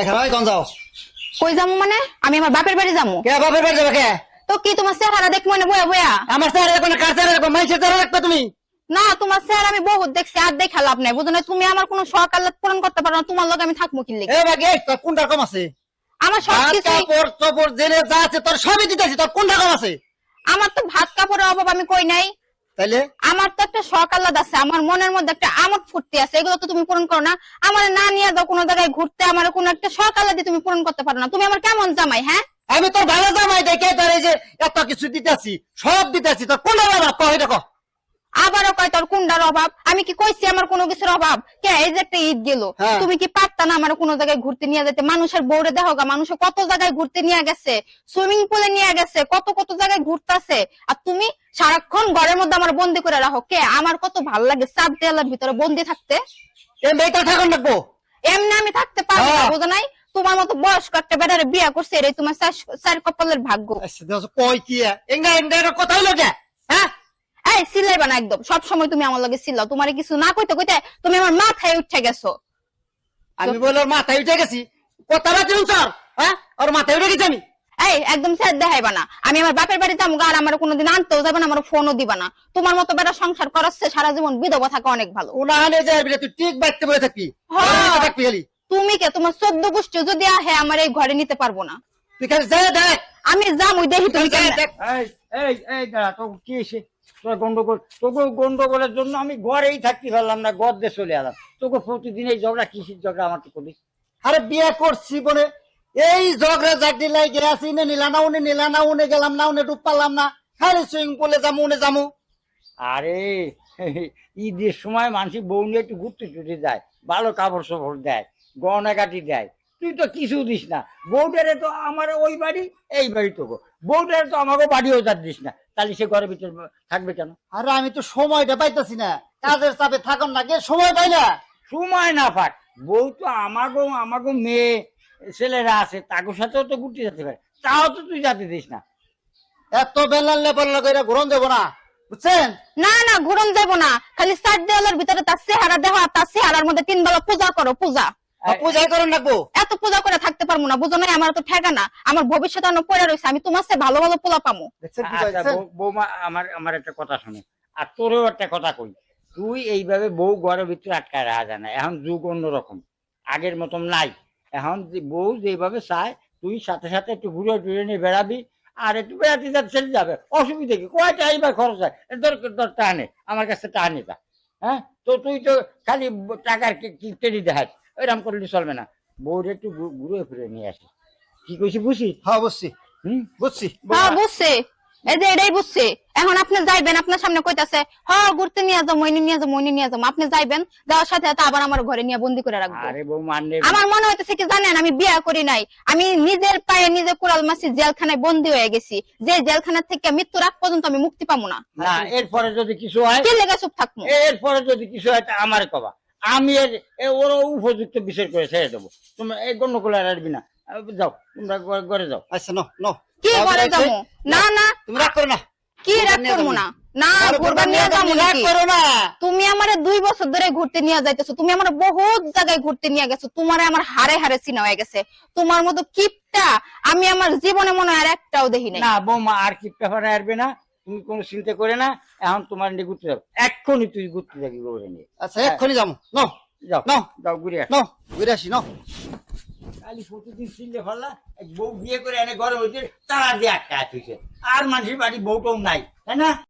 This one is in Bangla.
এখানে কোন যাও। কই যামু মানে? আমি আমার বাপের বাড়ি যামু। কে বাপের বাড়ি যাবে কে? তো কি তোমার চেহারা দেখ মনে বয়া বয়া? আমার স্যার এখন কার স্যার এখন মাইসের স্যার রাখবে তুমি? না তোমার চেহারা আমি বহুত দেখছি আর দেখা লাভ নাই বুঝো না তুমি আমার কোনো শখ আল্লাহ পূরণ করতে পারো না তোমার লগে আমি থাকব কি লেগে? এ বাকি কোনটা কম আছে? আমার সব ভাত কাপড় চোপড় জেনে যা আছে তোর সবই দিতেছি তোর কোনটা কম আছে? আমার তো ভাত কাপড়ের অভাব আমি কই নাই। তাইলে? আমার তো একটা শখ আল্লাদ আছে আমার মনের মধ্যে একটা আমোদ ফুর্তি আছে এগুলো তো তুমি পূরণ করো না। আমার না নিয়ে যাও কোনো জায়গায় ঘুরতে আমার কোনো একটা শখ আল্লাদি তুমি পূরণ করতে পারো না। তুমি আমার কেমন জামাই হ্যাঁ? আমি তোর ভালো জামাই দেখে তোর এই যে এত কিছু দিতেছি সব দিতেছি তোর কোনো বাবা কহ আবারও কয় তোর কুন্ডার অভাব? আমি কি কইছি আমার কোনো কিছুর অভাব? কে এই যে একটা ঈদ গেল। হ্যাঁ। তুমি কি পারতা না আমার কোনো জায়গায় ঘুরতে নিয়ে যেতে? মানুষের বউরে দেখো মানুষ কত জায়গায় ঘুরতে নিয়ে গেছে? সুইমিং পুলে নিয়ে গেছে কত কত জায়গায় ঘুরতেছে? আর তুমি সারাক্ষণ ঘরের মধ্যে আমার বন্দি করে রাখো। কে আমার কত ভালো লাগে চার দেয়ালের ভিতরে বন্দি থাকতে? এমনি আমি থাকতে পারব না হ্যাঁ। নাই? তোমার মতো বয়স্ক একটা বেটারে বিয়া করছে এটাই তোমার চার- চার কপালের ভাগ্য। আচ্ছা, কই কি কথা হইল হ্যাঁ? এই সিলাইবা না একদম। সব সময় তুমি আমার লগে সিলাও। তোমার কিছু না কইতে কইতে তুমি আমার মাথায় উঠে গেছো। আমি বলে ওর মাথায় উঠে গেছি। কথা বাকি স্যার। হ্যাঁ? ওর মাথায় উঠে গেছি আমি। এই একদম স্যার দেখাইবা না। আমি আমার বাপের বাড়ি যাব আর আমার কোনোদিন আনতেও যাবে না আমার ফোনও দিবা না। তোমার মতো বেটা সংসার করাচ্ছে সারা জীবন বিধবা থাকা অনেক ভালো। উনাহানে যায় বলে তুই ঠিক বাইতে বলে থাকবি। হ্যাঁ। থাকবি খালি। তুমি কে? তোমার চোদ্দ গোষ্ঠী যদি আহে আমার এই ঘরে নিতে পারব না। তুই খালি যা দেখ। আমি যাবই দেখি তুমি দেখ। এই এই দাঁড়া তো কি এসে তোর গন্ডগোল তোকে গন্ডগোলের জন্য আমি ঘরেই থাকতে পারলাম না, ঘর দিয়ে চলে এলাম। তোকে প্রতিদিন এই ঝগড়া, কিসির ঝগড়া আমার তো করিস আরে বিয়ে করছি বলে এই ঝগড়া জাগি লাই গেছি নে নিলা না, উনি নিলা না, উনি গেলাম না, উনি ডুব পারলাম না। খালি সুইমিং পুলে যাব উনি যাব আরে, ঈদের সময় মানুষ বউ নিয়ে একটু ঘুরতে টুরতে যায়, ভালো কাপড় সাপড় দেয় গহনা কাটি দেয় তুই তো কিছু দিস না। বউটারে তো আমার ওই বাড়ি এই বাড়ি তোকে। বউটারে তো আমাকে বাড়িও যার দিস না। তাহলে সে ঘরের ভিতর থাকবে কেন? আরে আমি তো সময়টা পাইতাছি না। কাজের চাপে থাকুন না কে সময় পাই না। সময় না পাক। বউ তো আমাগো আমাগো মেয়ে ছেলেরা আছে তাদের সাথেও তো ঘুরতে যেতে পারে। তাও তো তুই যাতে দিস না। এত বেলাল লেবার করে ঘুরন দেবো না। বুঝছেন? না না ঘুরন দেবো না। খালি চার দেওয়ালের ভিতরে তার চেহারা দেওয়া তার চেহারার মধ্যে তিন বেলা পূজা করো পূজা। পূজাই করেন রাখব এত পূজা করে থাকতে পারব না বুঝো না আমার তো ঠেকা না। আমার ভবিষ্যৎ অন্য পড়ে রয়েছে আমি তোমার চেয়ে ভালো ভালো পোলা পামো আচ্ছা, বৌমা আমার আমার একটা কথা শুনে। আর তোরও একটা কথা কই তুই এইভাবে বউ ঘরের ভিতরে আটকায় রাখা যায় না। এখন যুগ অন্যরকম। আগের মতন নাই। এখন বউ যেভাবে চায় তুই সাথে সাথে একটু ঘুরে টুরে নিয়ে বেড়াবি আর একটু বেড়াতে যা চলে যাবে। অসুবিধা কি? কয়টা এইবার খরচ হয়? তোর টানে। আমার কাছে টানে তা হ্যাঁ? তো তুই তো খালি টাকার টেরি দেখাস? ওইরকম করলে চলবে না। বউরে একটু ঘুরে ফিরে নিয়ে আসিস কি কইছি বুঝি? হ্যাঁ বুঝছি। হুম? বুঝছি। হ্যাঁ বুঝছে। এই যে এটাই বুঝছে। এখন আপনি যাইবেন আপনার সামনে কইতাছে হ্যাঁ ঘুরতে নিয়ে যাব মইনি নিয়ে যাব মইনি নিয়ে যাব আপনি যাইবেন যাওয়ার সাথে সাথে আবার আমার ঘরে নিয়ে বন্দি করে রাখব। আরে বউ মানে আমার মনে হইতেছে কি জানেন আমি বিয়া করি নাই। আমি নিজের পায়ে নিজে কোরাল মাসি জেলখানায় বন্দি হয়ে গেছি। যে জেলখানা থেকে মৃত্যুর আগ পর্যন্ত আমি মুক্তি পাবো না। না এরপরে যদি কিছু হয় কি লেগে চুপ থাকব? এরপরে যদি কিছু হয় তা আমার কবা। আমি ওর উপযুক্ত বিচার করে ছেড়ে দেবো। তোমরা এই গন্ডগোল আর আসবি না। যাও তোমরা ঘরে- যাও। আচ্ছা নো নো কি করে যাব? না না। তুমি রাগ করো না। কি রাগ করব না? না ঘুরবার নিয়ে নিয়ে যাব যাব, রাগ করো না তুমি আমার দুই বছর ধরে ঘুরতে নিয়ে যাইতেছো। তুমি আমার বহুত জায়গায় ঘুরতে নিয়ে গেছো। তোমার আমার হারে হারে চিনা হয়ে গেছে। তোমার মতো কিপটা আমি আমার জীবনে মনে হয় আর একটাও দেখি নাই। না বৌমা আর কি ব্যাপারে আসবে না। তুমি কোনো চিন্তা করে না এখন তোমার নিয়ে ঘুরতে যাব। এক্ষুনি তুই ঘুরতে যাবি গৌরে নিয়ে। আচ্ছা এক্ষুনি যাব। ন। যাও। ন। যাও ঘুরে আস ন। ঘুরে আসি নো। কালি প্রতিদিন চিনলে ফেললা এক বউ বিয়ে করে এনে তারা দিয়ে আটকা আর মানুষের বাড়ি বউটাও নাই তাই না?